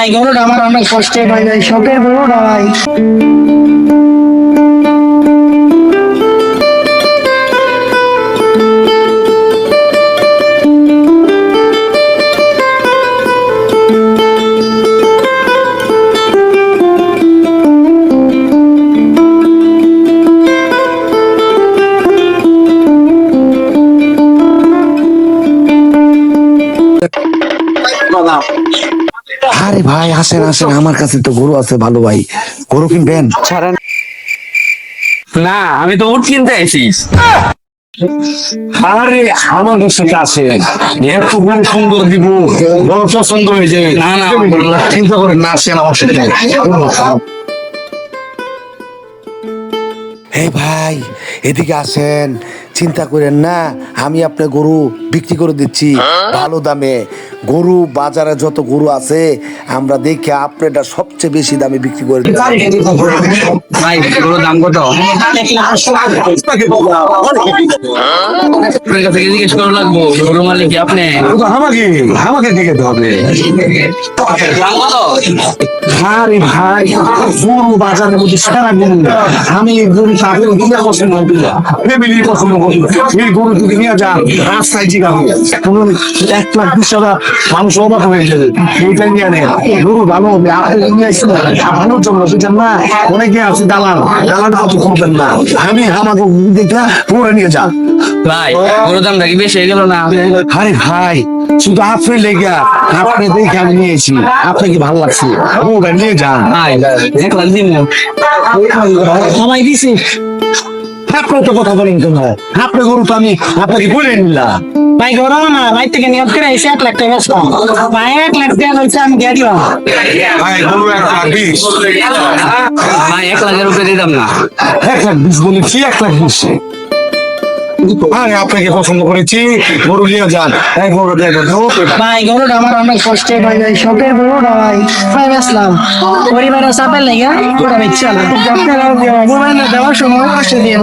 এই গরুটা আমার অনেক কষ্টে ভাই ভাই শখের গরুটা ভাই আরে ভাই আসেন আসেন। আমার কাছে তো গরু আছে ভালো ভাই। গরু কিনবেন? না আমি তো উঠ কিনতে আইসিস আরে আমার সাথে আছে? এত গরু সুন্দর দিব বড় পছন্দ হয়ে যাবে না, না, চিন্তা করেন না আসেন আমার সাথে। এই ভাই এদিকে আসেন। চিন্তা করেন না আমি আপনার গরু বিক্রি করে দিচ্ছি ভালো দামে। গরু বাজারে যত গরু আছে আমরা দেখে আপনারটা সবচেয়ে বেশি দামে বিক্রি করে ভাই গরুর দাম কত? জিজ্ঞেস করা লাগবো গরু মালিক কি আপনি? আমাকে আমাকে দেখে হবে দাম ভাই গরু বাজারের মধ্যে সারা গরু। আমি গরু তাকে দুটা পছন্দ করি ফ্যামিলি পছন্দ করি এই গরু যদি নিয়ে যান রাস্তায় জিগাবো কোনো এক লাখ বিশ হাজার মানুষ অবাক হয়ে যাবে এইটা নিয়ে নেন গরু ভালো ভালোর জন্য বুঝছেন না? অনেকে আছে দালাল দালাল কত করবেন না। আমি আমাকে দেখলা পরে নিয়ে যান। ভাই গরুর দামটা কি বেশি হয়ে গেল না? আরে ভাই শুধু আপনি লেগা আপনি দেখে আমি নিয়েছি। আপনাকে ভালো লাগছে। ভাই নিয়ে যান। ভাই এক দিন। সবাই দিছি। আপনার তো কথা বলেন কেন? আপনার গরু তো আমি আপনাকে বলে নিলাম। ভাই গরু না ভাই থেকে নিয়োগ করে এসে এক লাখ টাকা বেচলাম ভাই এক লাখ টাকা বলছে আমি দিয়ে দিলাম। ভাই গরু এক লাখ বিশ। ভাই এক লাখের উপরে দিতাম না। এক লাখ বিশ বলেছি এক লাখ বিশ? আরে, আপনাকে পছন্দ করেছি। গরু নিয়ে যান এক গরু ভাই, গরুটা আমার অনেক কষ্টে ভাই ভাই শখের গরুটা ভাই। ভাই আসলাম পরিবারের চাপের লেগে গরুটা বেচছিলাম মোবাইলে দেওয়ার সময় কষ্ট দিয়ে